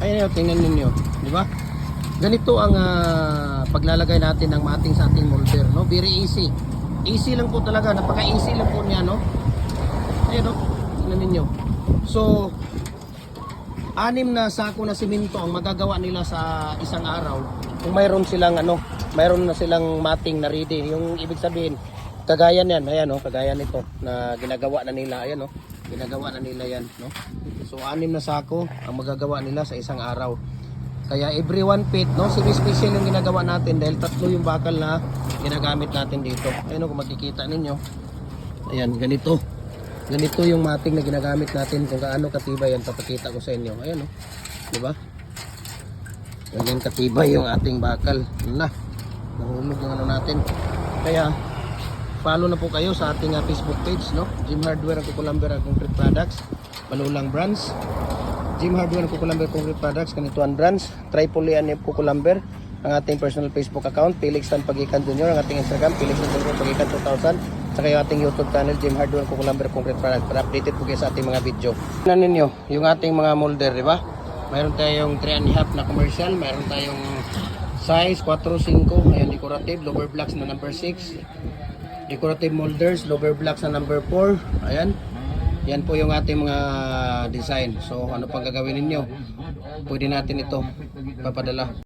Ayun yun, tingnan ninyo. Di ba? Ganito ang ah, paglalagay natin ng mating sa ating molder. No? Very easy. Easy lang po talaga. Napaka-easy lang po niya. No? Ayun no? Tingnan ninyo. So, anim na sako na simento ang magagawa nila sa isang araw kung mayroon silang ano, mayroon na silang mating na ready. Yung ibig sabihin, kagaya niyan, ayan oh, kagaya nito na ginagawa na nila, ayan oh, ginagawa na nila yan, no? So anim na sako ang magagawa nila sa isang araw. Kaya every one feet, no, semi-special yung ginagawa natin dahil tatlo yung bakal na ginagamit natin dito. Ayun kung makikita ninyo. Ayan, ganito. Ganito yung mating na ginagamit natin kung gaano katibay yan papakita ko sa inyo. Ayan oh. 'Di ba? Ganyan katibay yung ating bakal. Na. Nahulog yung ano natin. Kaya follow na po kayo sa ating ah, Facebook page, no? Jim Hardware ang Kukulamber ang Concrete Products, Malulang Brands. Jim Hardware ang Kukulamber Concrete Products, Kanituan Brands, Tripoli and Kukulamber, ang ating personal Facebook account, Felix Tan Pagikan Jr., ang ating Instagram, Felix Tan Jr. Pagikan 2000, saka yung ating YouTube channel, Jim Hardware ang Kukulamber Concrete Products, para updated po kayo sa ating mga video. Tingnan ninyo, yung ating mga molder, di ba? Mayroon tayong 3 and half na commercial, mayroon tayong size 4, 5, ayan, decorative, lower blocks na number 6, decorative molders, lower blocks na number 4. Ayan. Yan po yung ating mga design. So, ano pang gagawin ninyo? Pwede natin ito papadala.